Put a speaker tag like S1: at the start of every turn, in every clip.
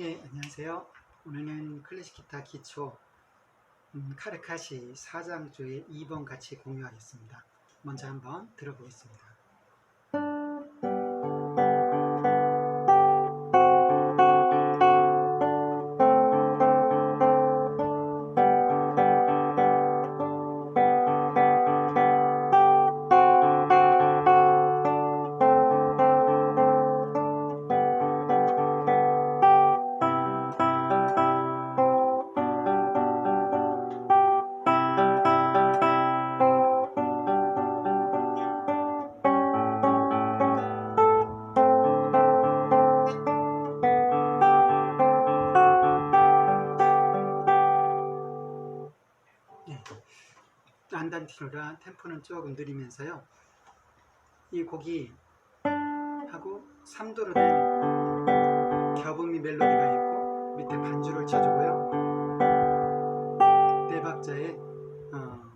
S1: 네, 안녕하세요. 오늘은 클래식 기타 기초 음, 카르카시 4장조의 2번 같이 공유하겠습니다. 먼저 한번 들어보겠습니다. 안단티노라 템포는 조금 느리면서요. 이 곡이 하고 3도로 된 겹음이 멜로디가 있고 밑에 반주를 쳐주고요. 네 박자에 어,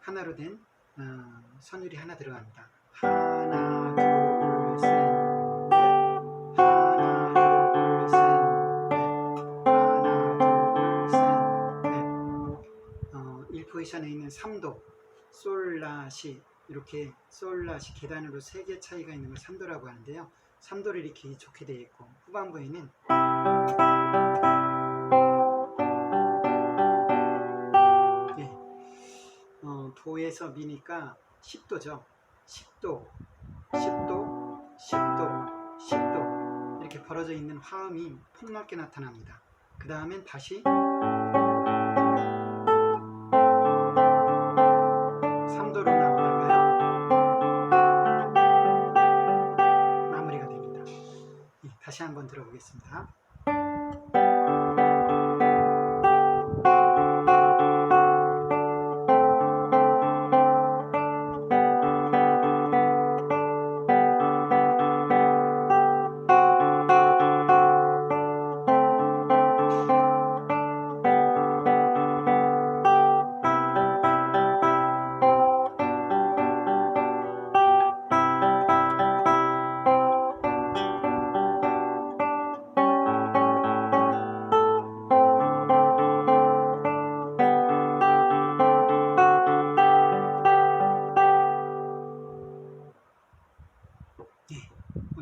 S1: 하나로 된 어, 선율이 하나 들어갑니다. 하나 둘 포지션에 있는 3도 솔라시 이렇게 솔라시 계단으로 3개 차이가 있는 걸 3도라고 하는데요. 3도를 이렇게 좋게 되어 있고 후반부에는 예, 어, 도에서 미니까 10도죠. 10도 10도 10도 10도 이렇게 벌어져 있는 화음이 폭넓게 나타납니다. 그 다음엔 다시 다시 한번 들어보겠습니다.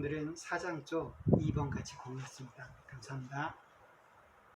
S1: 오늘은 4장조 2번 같이 공유했습니다. 감사합니다.